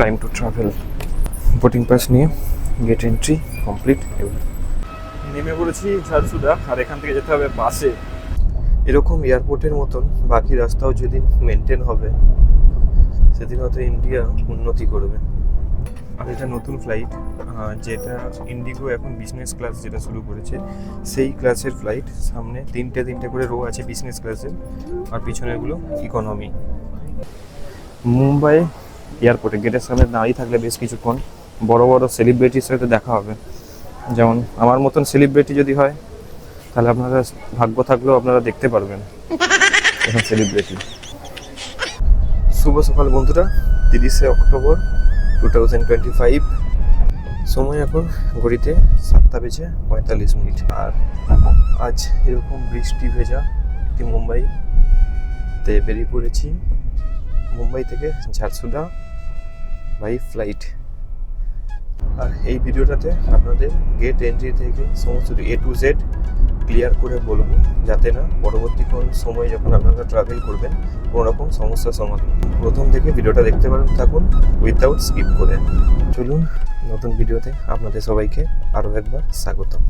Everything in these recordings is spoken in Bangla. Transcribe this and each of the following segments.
Time to travel boarding pass নিয়ে গেট এন্ট্রি কমপ্লিট নেমে পড়েছি ঝারসুদা আর এখান থেকে যেতে হবে বাসে। এরকম এয়ারপোর্টের মতন বাকি রাস্তাও যেদিন মেনটেন হবে সেদিন হয়তো ইন্ডিয়া উন্নতি করবে। আর এটা নতুন ফ্লাইট যেটা ইন্ডিগো এখন বিজনেস ক্লাস যেটা শুরু করেছে সেই ক্লাসের ফ্লাইট সামনে তিনটে তিনটে করে রো আছে বিজনেস ক্লাসের আর পিছনেরগুলো ইকোনমি মুম্বাই এয়ারপোর্টে গেটের সামনে দাঁড়িয়ে থাকলে বেশ কিছুক্ষণ বড় বড় সেলিব্রিটির সাথে দেখা হবে। যেমন আমার মতন সেলিব্রিটি যদি হয়, তাহলে আপনারা ভাগ্য থাকলেও আপনারা দেখতে পারবেন এখন সেলিব্রিটি শুভ সকাল বন্ধুরা, তিরিশে October two thousand twenty five সময় এখন ঘড়িতে সাতটা বেজে পঁয়তাল্লিশ মিনিট। আর আজ এরকম বৃষ্টি ভেজা একটি মুম্বাইতে বেরিয়ে পড়েছি। মুম্বাই থেকে ঝারসুদা বাই ফ্লাইট আর এই ভিডিওটাতে আপনাদের গেট এন্ট্রি থেকে সমস্ত এ টু জেড ক্লিয়ার করে বলব, যাতে না পরবর্তী কোন সময় যখন আপনারা ট্রাভেল করবেন, কোনো রকম সমস্যার সমাধান প্রথম থেকে ভিডিওটা দেখতে পারেন, থাকুন উইথাউট স্কিপ করে। চলুন, নতুন ভিডিওতে আপনাদের সবাইকে আরও একবার স্বাগতম।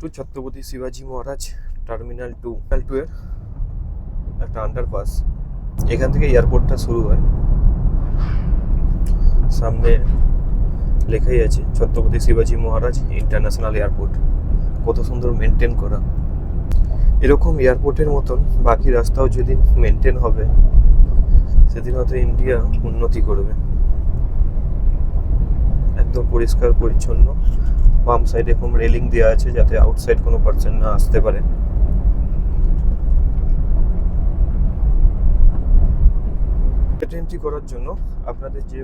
টু ছত্রপতি শিবাজি মহারাজ টার্মিনাল টু টু এর একটা আন্ডারপাস এখান থেকে এয়ারপোর্টটা শুরু হয়। সামনে লেখাই আছে ছত্রপতি শিবাজি মহারাজ ইন্টারন্যাশনাল এয়ারপোর্ট কত সুন্দর মেনটেন করা। এরকম এয়ারপোর্টের মতন বাকি রাস্তাও যেদিন মেনটেন হবে, সেদিন হয়তো ইন্ডিয়া উন্নতি করবে। একদম পরিষ্কার, পরিচ্ছন্ন। বাম সাইডে এরকম রেলিং দেওয়া আছে যাতে আউটসাইড কোনো পার্সন না আসতে পারে। এন্ট্রি করার জন্য আপনাদের যে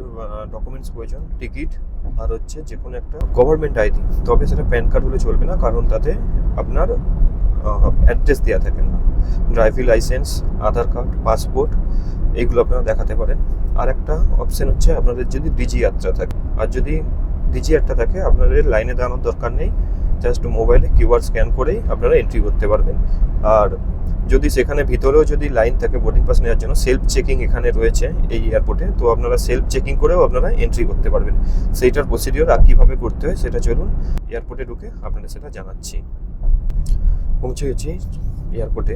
ডকুমেন্টস প্রয়োজন টিকিট আর হচ্ছে যে কোনো একটা গভর্নমেন্ট আইডি তবে সেটা প্যান কার্ড হলে চলবে না, কারণ তাতে আপনার অ্যাড্রেস দেওয়া থাকে না। Driving licence Aadhaar card passport এইগুলো আপনারা দেখাতে পারেন। আর একটা অপশন হচ্ছে আপনাদের যদি ডিজি যাত্রা থাকে। আর যদি ডিজি একটা থাকে, আপনাদের লাইনে দাঁড়ানোর দরকার নেই। জাস্ট মোবাইলে কিউআর স্ক্যান করেই আপনারা এন্ট্রি করতে পারবেন। আর যদি সেখানে ভিতরেও যদি লাইন থাকে বোর্ডিং পাস নেওয়ার জন্য সেলফ চেকিং এখানে রয়েছে এই এয়ারপোর্টে তো আপনারা সেলফ চেকিং করেও আপনারা এন্ট্রি করতে পারবেন। সেইটার প্রসিডিওর আর কীভাবে করতে হয় সেটা চলুন এয়ারপোর্টে ঢুকে আপনাদের সেটা জানাচ্ছি। পৌঁছে গেছি এয়ারপোর্টে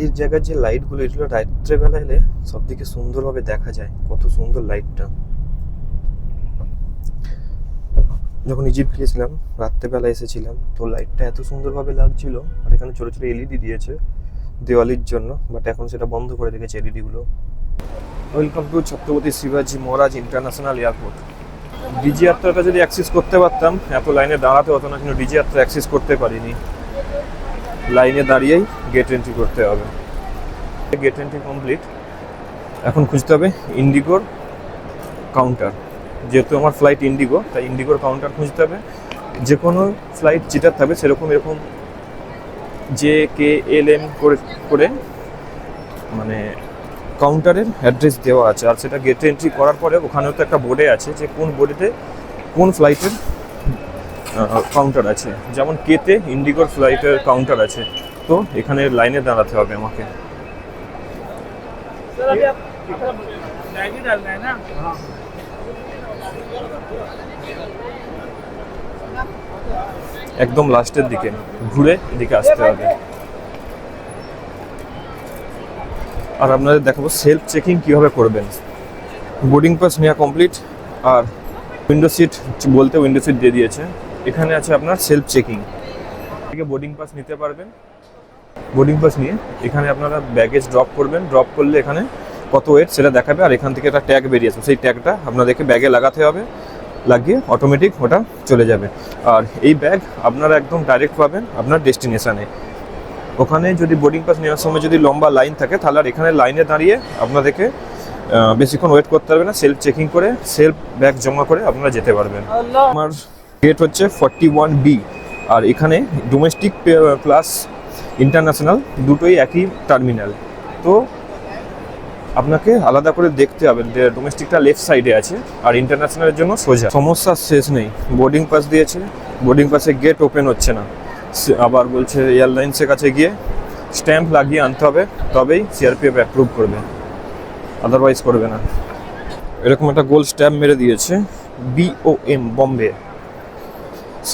এই জায়গার যে লাইটগুলো এগুলো রাত্রেবেলা এলে সব থেকে সুন্দরভাবে দেখা যায়। কত সুন্দর লাইটটা যখন ইজিপ্ট গিয়েছিলাম, রাত্রেবেলা এসেছিলাম, তো লাইটটা এত সুন্দরভাবে লাগছিল, আর এখানে ছোটো ছোটো এলইডি দিয়েছে দেওয়ালির জন্য বাট এখন সেটা বন্ধ করে রেখেছে এলইডিগুলো ওয়েলকাম টু ছত্রপতি শিবাজি মহারাজ ইন্টারন্যাশনাল এয়ারপোর্ট ডিজি যাত্রাটা যদি অ্যাক্সেস করতে পারতাম, এত লাইনে দাঁড়াতে হতো না, কিন্তু ডিজি যাত্রা অ্যাক্সেস করতে পারিনি। লাইনে দাঁড়িয়েই গেট এন্ট্রি করতে হবে। গেট এন্ট্রি কমপ্লিট এখন খুঁজতে হবে ইন্ডিগোর কাউন্টার যেহেতু আমার ফ্লাইট ইন্ডিগো তাই ইন্ডিগোর কাউন্টার খুঁজতে হবে। যে কোনো ফ্লাইট যেটার থাকবে সেরকম এরকম জে কে এল এম করে করে মানে কাউন্টারের অ্যাড্রেস দেওয়া আছে। আর সেটা গেট এন্ট্রি করার পরে ওখানেও তো একটা বোর্ডে আছে যে কোন বোর্ডেতে কোন ফ্লাইটের কাউন্টার আছে। যেমন কেতে ইন্ডিগোর ফ্লাইটের কাউন্টার আছে। তো এখানে লাইনে দাঁড়াতে হবে আমাকে। একদম লাস্টের দিকে, ঘুরে এদিকে আসতে হবে। আর আপনাদের দেখাবো সেলফ চেকিং কীভাবে করবেন। বোর্ডিং পাস নেওয়া কমপ্লিট আর উইন্ডো সিট বলতে উইন্ডো সিট দিয়ে দিয়েছে। এখানে আছে আপনার সেলফ চেকিং থেকে বোর্ডিং পাস নিতে পারবেন। বোর্ডিং পাস নিয়ে এখানে আপনারা ব্যাগেজ ড্রপ করবেন। ড্রপ করলে এখানে কত ওয়েট সেটা দেখাবে, আর এখান থেকে একটা ট্যাগ বেরিয়ে আসবে। সেই ট্যাগটা আপনাদেরকে ব্যাগে লাগাতে হবে। লাগিয়ে অটোমেটিক ওটা চলে যাবে। আর এই ব্যাগ আপনারা একদম ডাইরেক্ট পাবেন আপনার ডেস্টিনেশানে ওখানে যদি বোর্ডিং পাস নেওয়ার সময় যদি লম্বা লাইন থাকে তাহলে আর এখানে লাইনে দাঁড়িয়ে আপনাদেরকে বেশিক্ষণ ওয়েট করতে হবে না সেলফ চেকিং করে সেলফ ব্যাগ জমা করে আপনারা যেতে পারবেন। আমার গেট হচ্ছে ফর্টি ওয়ান বি আর এখানে ডোমেস্টিক প্লাস ইন্টারন্যাশনাল দুটোই একই টার্মিনাল তো আপনাকে আলাদা করে দেখতে হবে যে ডোমেস্টিকটা লেফট সাইডে আছে আর ইন্টারন্যাশনালের জন্য সোজা। সমস্যার শেষ নেই। বোর্ডিং পাস দিয়েছে। বোর্ডিং পাসে গেট ওপেন হচ্ছে না। আবার বলছে এয়ারলাইন্সের কাছে গিয়ে স্ট্যাম্প লাগিয়ে আনতে হবে, তবেই সিআরপিএফ অ্যাপ্রুভ করবে। আদারওয়াইজ করবে না। এরকম একটা গোল স্ট্যাম্প মেরে দিয়েছে বিওএম বম্বে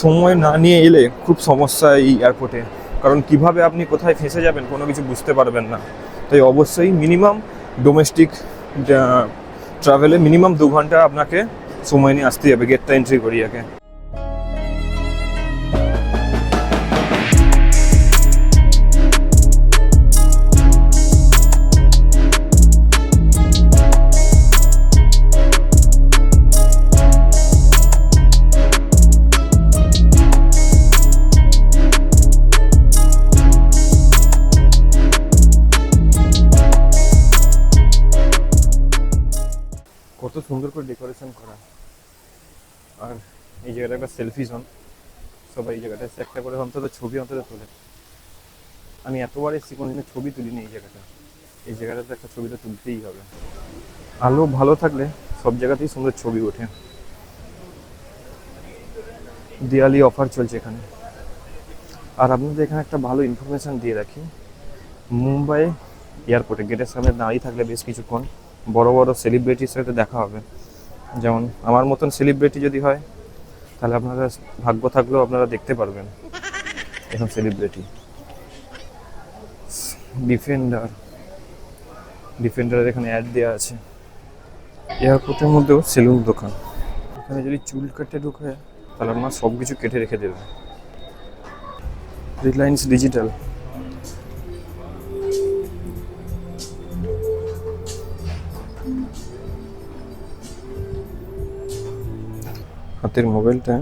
সময় না নিয়ে এলে খুব সমস্যা এই এয়ারপোর্টে কারণ কীভাবে আপনি কোথায় ফেঁসে যাবেন কোনো কিছু বুঝতে পারবেন না। তাই অবশ্যই মিনিমাম ডোমেস্টিক ট্রাভেলে মিনিমাম দু ঘণ্টা আপনাকে সময় নিয়ে আসতে হবে গেটটা এন্ট্রি করিয়াকে একটা সেলফি জোন সবাই এই জায়গাটা একটা করে অন্তত ছবি অন্তত তোলে। আমি এতবার এসেছি, কোনোদিনও ছবি তুলিনি এই জায়গাটা। এই জায়গাটাতে একটা ছবি তো তুলতেই হবে। আলো ভালো থাকলে সব জায়গাতেই সুন্দর ছবি ওঠে। দিওয়ালি অফার চলছে এখানে। আর আপনাদের এখানে একটা ভালো ইনফরমেশন দিয়ে রাখি। মুম্বাই এয়ারপোর্টে গেটের সামনে দাঁড়িয়ে থাকলে বেশ কিছুক্ষণ বড় বড় সেলিব্রিটির সাথে দেখা হবে। যেমন আমার মতন সেলিব্রিটি যদি হয় তাহলে আপনারা ভাগ্য থাকলেও আপনারা দেখতে পারবেন। এখন সেলিব্রিটি ডিফেন্ডার ডিফেন্ডারের এখানে অ্যাড দেওয়া আছে। এয়ারপোর্টের মধ্যেও সেলুন দোকান। এখানে যদি চুল কেটে ঢুকে, তাহলে আপনার সব কিছু কেটে রেখে দেবে রিলায়েন্স ডিজিটাল হাতের মোবাইলটা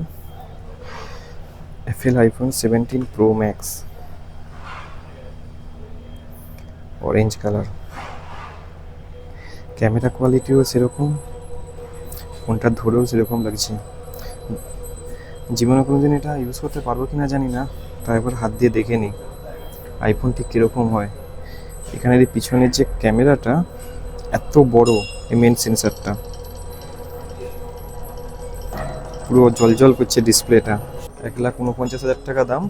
Apple iPhone seventeen pro max orange colour camera কোয়ালিটিও সেরকম ফোনটা ধরেও সেরকম লাগছে। জীবনে কোনোদিন এটা ইউজ করতে পারব কি না জানি না, তাই একবার হাত দিয়ে দেখে নিই আইফোন ঠিক কীরকম হয়। এখানের পিছনের যে ক্যামেরাটা এত বড় এই মেন সেন্সারটা পুরো জলজল করছে ডিসপ্লেটা এক লাখ উনপঞ্চাশ হাজার টাকা দাম,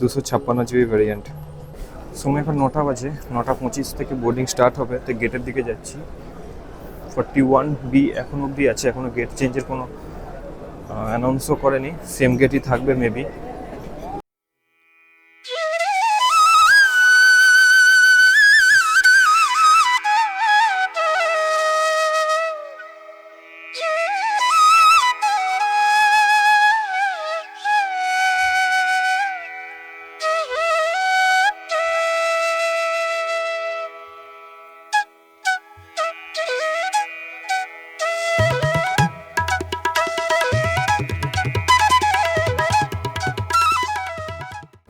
দুশো ছাপ্পান্ন জিবি ভ্যারিয়েন্ট সময় এখন নটা বাজে, নটা পঁচিশ থেকে বোর্ডিং স্টার্ট হবে, তো গেটের দিকে যাচ্ছি। ফর্টি ওয়ান বি এখন অবধি আছে এখনও গেট চেঞ্জের কোনো অ্যানাউন্সও করেনি। সেম গেটই থাকবে মেবি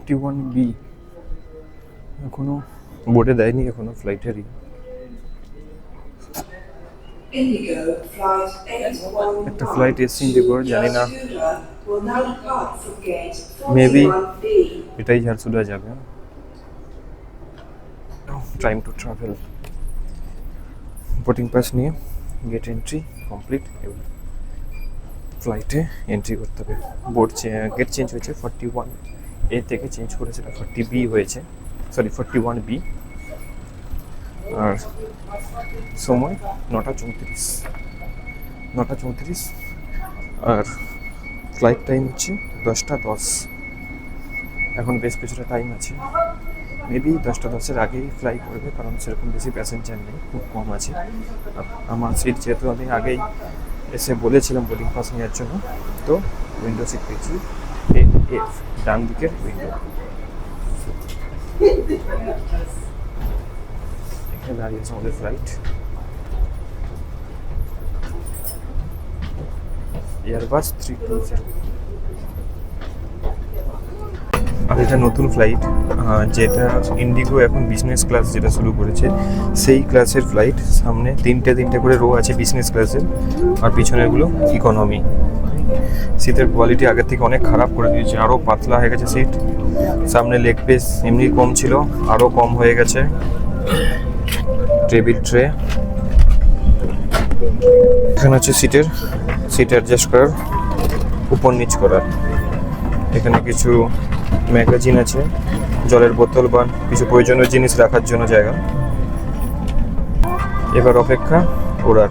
ফিফটি ওয়ান বি এখনও বোর্ডে দেয়নি, এখনও ফ্লাইটেরই Indigo flight 811 একটা ফ্লাইট এসছে ইন্ডিগোর জানি না. 41B. এটাই ঝারসুগুড়া যাবে। Time to travel boarding pass নিয়ে গেট এন্ট্রি কমপ্লিট এবার ফ্লাইটে এন্ট্রি করতে হবে। বোর্ড গেট চেঞ্জ হয়েছে ফর্টি ওয়ান এ থেকে চেঞ্জ করে সেটা ফর্টি বি হয়েছে সরি ফর্টি ওয়ান বি আর সময় নটা চৌত্রিশ নটা চৌত্রিশ, আর ফ্লাইট টাইম হচ্ছে দশটা দশ। এখন বেশ কিছুটা টাইম আছে মেবি দশটা দশের আগেই ফ্লাই করবে, কারণ সেরকম বেশি প্যাসেঞ্জার নেই, খুব কম আছে। আমার সিট যেহেতু আমি আগেই এসে বলেছিলাম বোর্ডিং পাস নেওয়ার জন্য, তো উইন্ডো সিট পেয়েছি। এ এফ ডান দিকের দাঁড়িয়ে আছে আমাদের ফ্লাইট এয়ারবাস থ্রি আর এটা নতুন ফ্লাইট যেটা ইন্ডিগো এখন বিজনেস ক্লাস যেটা শুরু করেছে, সেই ক্লাসের ফ্লাইট সামনে তিনটে তিনটে করে রো আছে বিজনেস ক্লাসের আর পিছনেরগুলো ইকোনমি সিটের কোয়ালিটি আগের থেকে অনেক খারাপ করে দিয়েছে আরও পাতলা হয়ে গেছে সিট সামনে লেগ পিস এমনি কম ছিল আরও কম হয়ে গেছে। টেবিল ট্রে এখানে হচ্ছে সিটের সিট অ্যাডজাস্ট করার, উপর নিচ করার। এখানে কিছু ম্যাগাজিন আছে, জলের বোতল বা কিছু প্রয়োজনীয় জিনিস রাখার জন্য জায়গা। এবার অপেক্ষা ওড়ার।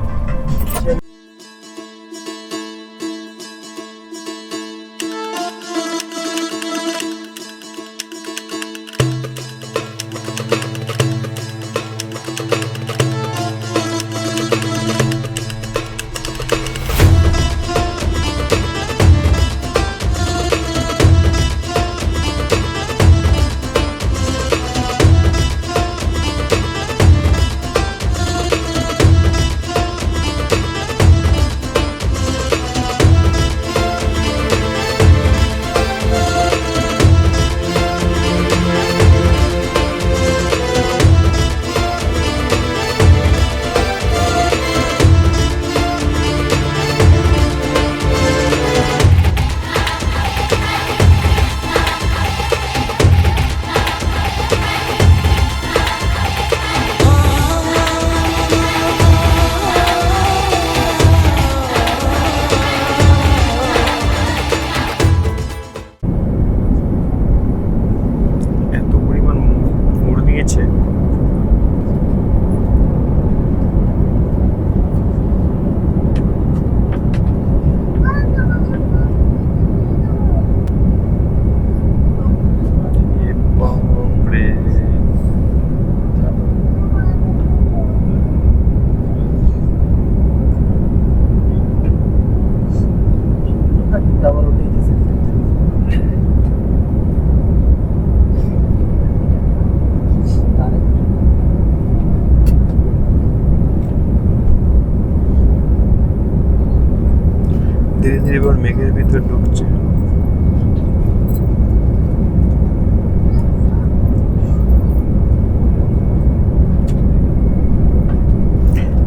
ধীরে ধীরে এবার মেঘের ভিতর ঢুকছে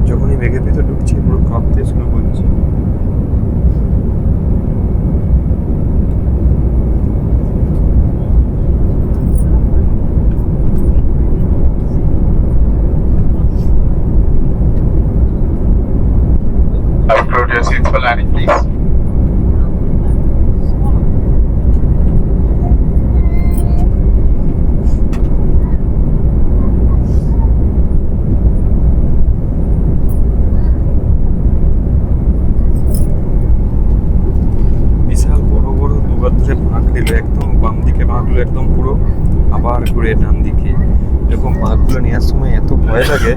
যখনই মেঘের ভিতর ঢুকছে পুরো কাঁপতে শুরু করছে Approach your seats for landing, please. বিশাল বড় বড় দুবার ধরে ভাগ দিল একদম বাম দিকে ভাগলো একদম পুরো আবার ঘুরে ডান দিকে ভাগগুলো নেওয়ার সময় এত ভয় লাগে।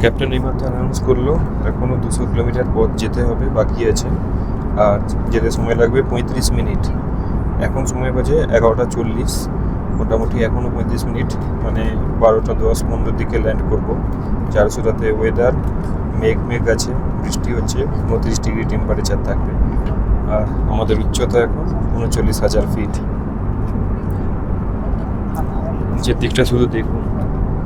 ক্যাপ্টেন এই মাত্র অ্যানাউন্স করল, এখনও দুশো কিলোমিটার পথ যেতে হবে, বাকি আছে। আর যেতে সময় লাগবে পঁয়ত্রিশ মিনিট। এখন সময় বাজে এগারোটা চল্লিশ। মোটামুটি এখনও পঁয়ত্রিশ মিনিট। মানে বারোটা দশ পনেরোর দিকে ল্যান্ড করব। চারশোটাতে ওয়েদার মেঘ মেঘ আছে, বৃষ্টি হচ্ছে, উনত্রিশ ডিগ্রি টেম্পারেচার থাকবে। আর আমাদের উচ্চতা এখন উনচল্লিশ হাজার ফিট নিচের দিকটা শুধু দেখুন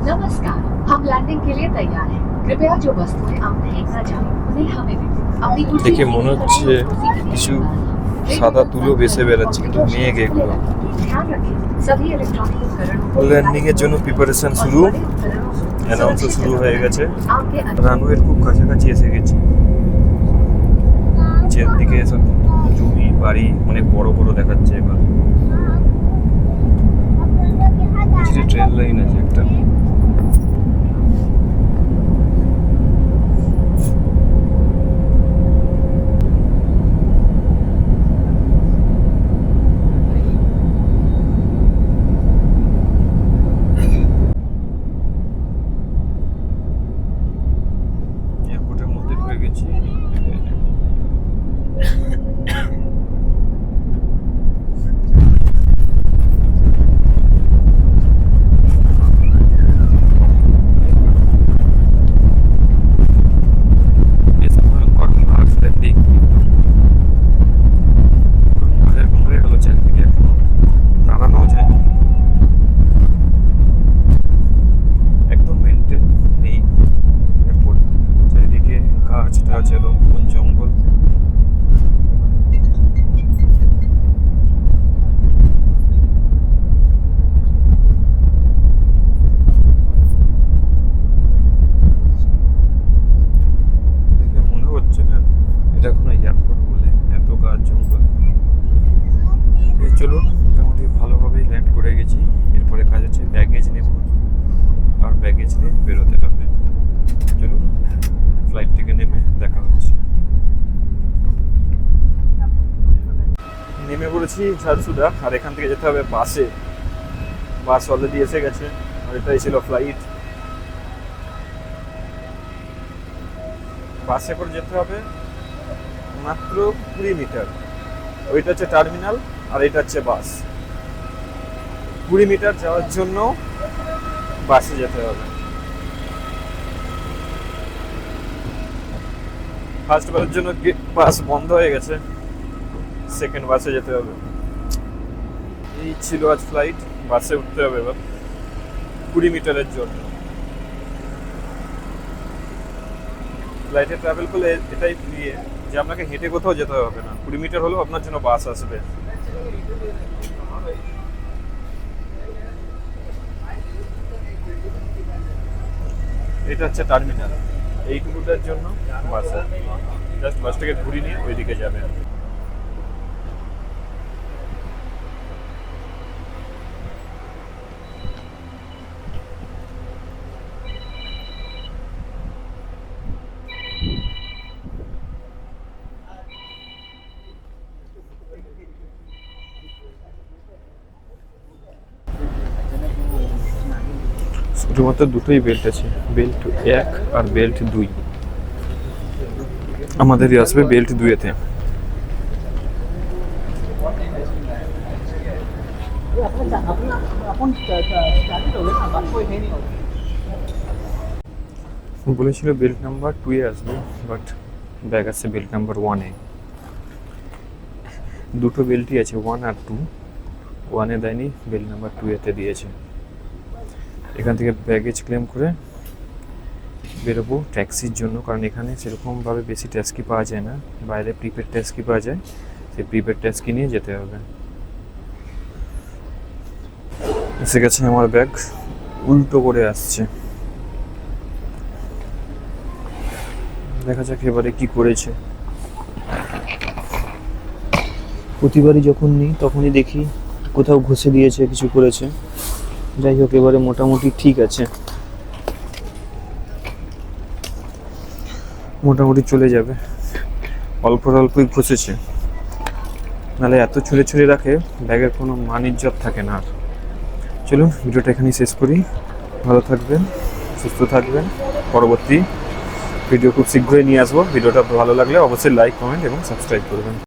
नमस्कार हम लैंडिंग के लिए तैयार हैं कृपया जो वस्तुएं आप फेंकना चाहें उन्हें हमें दें अपनी कुर्सी দেখে सीधी মনে करें হচ্ছে और कुर्सी के কিছু नीचे সাদা তুলো ভেসে বেড়াচ্ছে কিন্তু মেঘ এগুলো ध्यान रखें सभी इलेक्ट्रॉनिक उपकरणों को ল্যান্ডিং এর জন্য প্রিপারেশন শুরু और बड़े उपकरणों को অ্যানাউন্সও सुरक्षित শুরু হয়ে গেছে आपके রানওয়ের খুব কাছাকাছি এসে গেছি নিচের দিকে সব জমি বাড়ি অনেক বড় বড় দেখাচ্ছে এবার ট্রেন লাইন আছে একটা করেছি ঝারসুদা আর এখান থেকে যেতে হবে বাসে। বাস অলরেডি এসে গেছে, আর এটাই ছিল ফ্লাইট বাসে করে যেতে হবে মাত্র কুড়ি মিটার। ওইটা হচ্ছে টার্মিনাল আর এটা হচ্ছে বাস। কুড়ি মিটার যাওয়ার জন্য বাসে যেতে হবে। ফার্স্ট বারের জন্য বাস বন্ধ হয়ে গেছে। সেকেন্ড বাসে যেতে হবে। এই ছিল আজ ফ্লাইট বাসে উঠতে হবে এবার। কুড়ি মিটারের জন্য। ফ্লাইটে ট্রাভেল করলে এটাই প্রিয় যে আপনাকে হেঁটে কোথাও যেতে হবে না। কুড়ি মিটার হলেও আপনার জন্য বাস আসবে। এটা হচ্ছে টার্মিনাল এইটুকুটার জন্য বাস জাস্ট বাসটাকে ঘুরিয়ে নিয়ে ওইদিকে যাবে শুধুমাত্র দুটোই বেল্ট আছে বেল্ট এক আর বেল্ট দুই। আমাদেরই আসবে বেল্ট দুইয়েতে। বলেছিল বেল্ট নাম্বার টুয়ে আসবে বাট ব্যাগ আছে বেল্ট নাম্বার ওয়ানে দুটো বেল্টই আছে ওয়ান আর টু ওয়ানে দেয়নি বেল্ট নাম্বার টু এতে দিয়েছে। এখান থেকে ব্যাগেজ ক্লেম করে বেরোবো ট্যাক্সির জন্য। কারণ এখানে সেরকমভাবে বেশি ট্যাক্সি পাওয়া যায় না। বাইরে প্রিপেড ট্যাক্সি পাওয়া যায়। সেই প্রিপেড ট্যাক্সি নিয়ে যেতে হবে। এসে গেছে আমার ব্যাগ উল্টো করে আসছে। দেখা যাক এবারে কি করেছে। প্রতিবারই যখন নিই, তখনই দেখি কোথাও ঘষে দিয়েছে, কিছু করেছে। যাই হোক, এবারে মোটামুটি ঠিক আছে। মোটামুটি চলে যাবে। অল্প অল্পই ঘষেছে। নাহলে এত ছুঁড়ে ছুঁড়ে রাখে, ব্যাগের কোনো মান ইজ্জত থাকে না আর। চলুন, ভিডিওটা এখানেই শেষ করি। ভালো থাকবেন, সুস্থ থাকবেন। পরবর্তী ভিডিও খুব শীঘ্রই নিয়ে আসব। ভিডিওটা ভালো লাগলে অবশ্যই লাইক কমেন্ট এবং সাবস্ক্রাইব করবেন।